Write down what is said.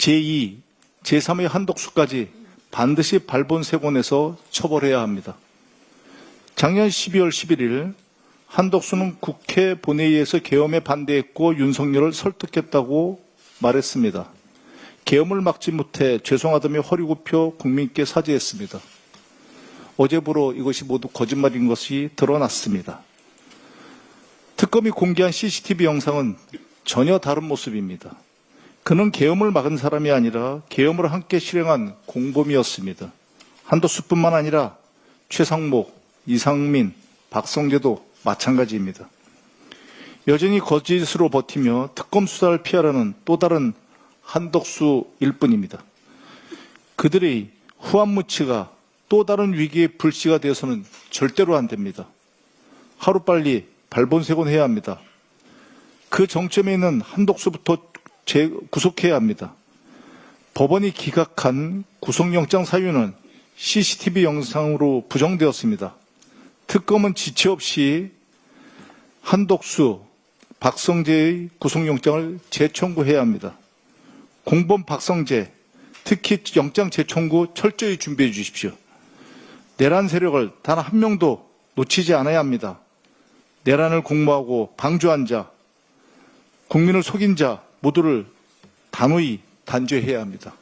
제2, 제3의 한독수까지 반드시 발본색원에서 처벌해야 합니다. 작년 12월 11일 한독수는 국회 본회의에서 계엄에 반대했고 윤석열을 설득했다고 말했습니다. 계엄을 막지 못해 죄송하다며 허리 굽혀 국민께 사죄했습니다. 어제부로 이것이 모두 거짓말인 것이 드러났습니다. 특검이 공개한 CCTV 영상은 전혀 다른 모습입니다. 그는 계엄을 막은 사람이 아니라 계엄을 함께 실행한 공범이었습니다. 한도수뿐만 아니라 최상목, 이상민, 박성재도 마찬가지입니다. 여전히 거짓으로 버티며 특검 수사를 피하려는 또 다른 한덕수일 뿐입니다. 그들의 후한무치가 또 다른 위기의 불씨가 되어서는 절대로 안 됩니다. 하루빨리 발본색원해야 합니다. 그 정점에 있는 한독수부터 재- 구속해야 합니다. 법원이 기각한 구속영장 사유는 CCTV 영상으로 부정되었습니다. 특검은 지체 없이 한독수, 박성재의 구속영장을 재청구해야 합니다. 공범 박성재, 특히 영장 재청구 철저히 준비해 주십시오. 내란 세력을 단 한 명도 놓치지 않아야 합니다. 내란을 공모하고 방조한 자, 국민을 속인 자 모두를 단호히 단죄해야 합니다.